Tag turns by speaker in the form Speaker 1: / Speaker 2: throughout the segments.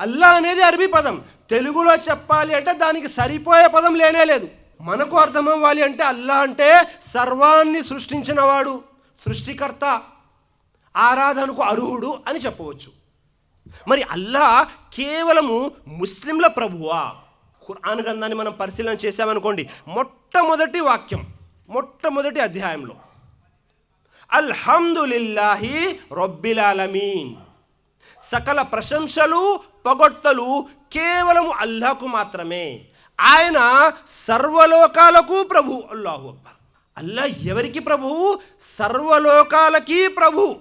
Speaker 1: అల్లా అనేది అరబీ పదం. తెలుగులో చెప్పాలి అంటే దానికి సరిపోయే పదం లేనే లేదు. మనకు అర్థమవ్వాలి అంటే అల్లా అంటే సర్వాన్ని సృష్టించినవాడు సృష్టికర్త ఆరాధనకు అర్హుడు అని చెప్పవచ్చు. మరి అల్లా కేవలము ముస్లింల ప్రభువా? ఖురాన్ గ్రంథాన్ని మనం పరిశీలన చేసామనుకోండి మొట్టమొదటి వాక్యం మొట్టమొదటి అధ్యాయంలో అల్హమ్దులిల్లాహి రొబ్బిలాలమీన్ సకల ప్రశంసలు పొగొట్టలు కేవలము అల్లాకు మాత్రమే. ఆయన సర్వలోకాలకు ప్రభు. అల్లాహు అక్బర్. అల్లా ఎవరికి ప్రభు? సర్వలోకాలకి ప్రభు.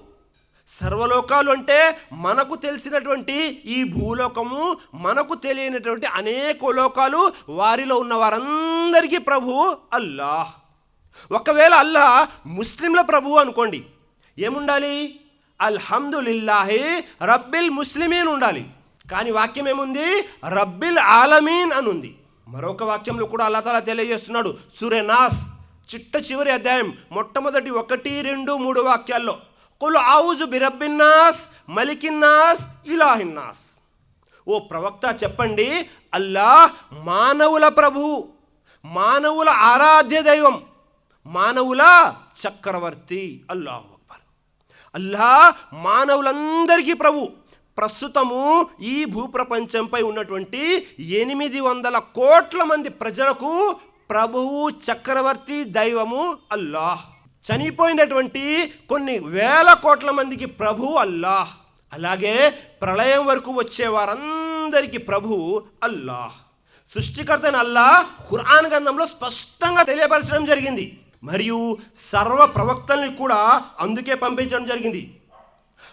Speaker 1: సర్వలోకాలు అంటే మనకు తెలిసినటువంటి ఈ భూలోకము మనకు తెలియనటువంటి అనేక లోకాలు వారిలో ఉన్న వారందరికీ ప్రభు అల్లాహ్. ఒకవేళ అల్లా ముస్లింల ప్రభు అనుకోండి ఏముండాలి? అల్హమ్దులిల్లాహి రబ్బిల్ ముస్లిమీన్ ఉండాలి. కానీ వాక్యం ఏముంది? రబ్బిల్ ఆలమీన్ అని ఉంది మరొక వాక్యంలో కూడా అల్లా తాలా తెలియజేస్తున్నాడు. సూర్యనాస్ చిట్ట చివరి అధ్యాయం మొట్టమొదటి ఒకటి రెండు మూడు వాక్యాల్లో. కులు ఆవుజు బిరబ్బిన్నాస్ మలికిన్నాస్ ఇలాహిన్నాస్ ఓ ప్రవక్త చెప్పండి అల్లాహ్ మానవుల ప్రభు మానవుల ఆరాధ్య దైవం మానవుల చక్రవర్తి అల్లాహు అల్లా మానవులందరికీ ప్రభు. ప్రస్తుతము ఈ భూప్రపంచంపై ఉన్నటువంటి ఎనిమిది వందల కోట్ల మంది ప్రజలకు ప్రభువు చక్రవర్తి దైవము అల్లాహ్. చనిపోయినటువంటి కొన్ని వేల కోట్ల మందికి ప్రభు అల్లాహ్. అలాగే ప్రళయం వరకు వచ్చే వారందరికీ ప్రభు అల్లాహ్. సృష్టికర్త అల్లా అల్లాహ్ ఖురాన్ గ్రంథంలో స్పష్టంగా తెలియపరచడం జరిగింది. మరియు సర్వ ప్రవక్తల్ని కూడా అందుకే పంపించడం జరిగింది.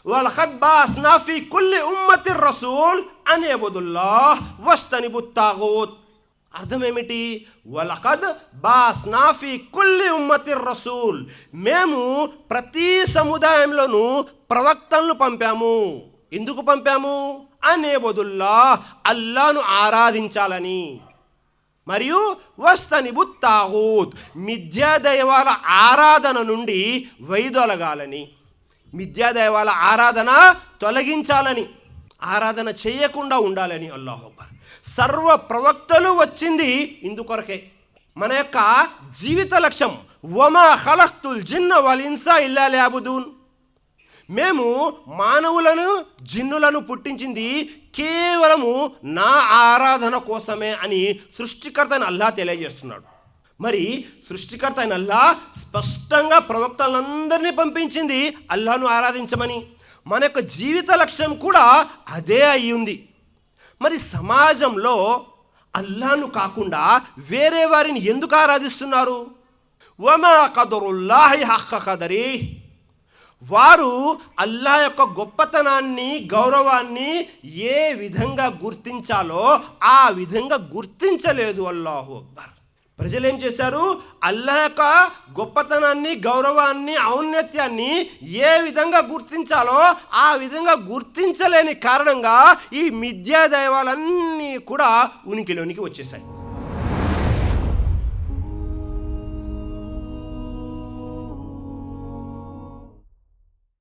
Speaker 1: వలఖద్ బాస్నా ఫీ కుల్లి ఉమ్మతి రసూల్ అనే బదుల్లా వస్తనిబు తాగూత్. అర్థం ఏమిటి వలఖద్ బాస్నా ఫీ కుల్లి ఉమ్మతి రసూల్. మేము ప్రతి సముదాయంలోనూ ప్రవక్తలను పంపాము. ఎందుకు పంపాము? అనే బదుల్లా అల్లాను ఆరాధించాలని. మరియు వస్తని బుత్తాహూద్ మిథ్యాదైవాల ఆరాధన నుండి వైదొలగాలని. మిథ్యాదైవాల ఆరాధన తొలగించాలని ఆరాధన చేయకుండా ఉండాలని అల్లాహ్ సర్వ ప్రవక్తలు వచ్చింది ఇందుకొరకే. మన యొక్క జీవిత లక్ష్యం వమా హలక్తుల్ జిన్న వల్ ఇన్సా ఇల్లా లేబుదూన్ మేము మానవులను జిన్నులను పుట్టించింది కేవలము నా ఆరాధన కోసమే అని సృష్టికర్త అయిన అల్లా తెలియజేస్తున్నాడు. మరి సృష్టికర్త అయిన అల్లా స్పష్టంగా ప్రవక్తలందరినీ పంపించింది అల్లాను ఆరాధించమని. మన యొక్క జీవిత లక్ష్యం కూడా అదే అయి ఉంది. మరి సమాజంలో అల్లాను కాకుండా వేరే వారిని ఎందుకు ఆరాధిస్తున్నారు? వమా కదరుల్లాహి హక్క కదరీ. వారు అల్లా యొక్క గొప్పతనాన్ని గౌరవాన్ని ఏ విధంగా గుర్తించాలో ఆ విధంగా గుర్తించలేదు అల్లాహు అక్బర్. ప్రజలు ఏం చేశారు? అల్లా యొక్క గొప్పతనాన్ని గౌరవాన్ని ఔన్నత్యాన్ని ఏ విధంగా గుర్తించాలో ఆ విధంగా గుర్తించలేని కారణంగా ఈ మిథ్యా దైవాలన్నీ కూడా ఉనికిలోనికి వచ్చేసాయి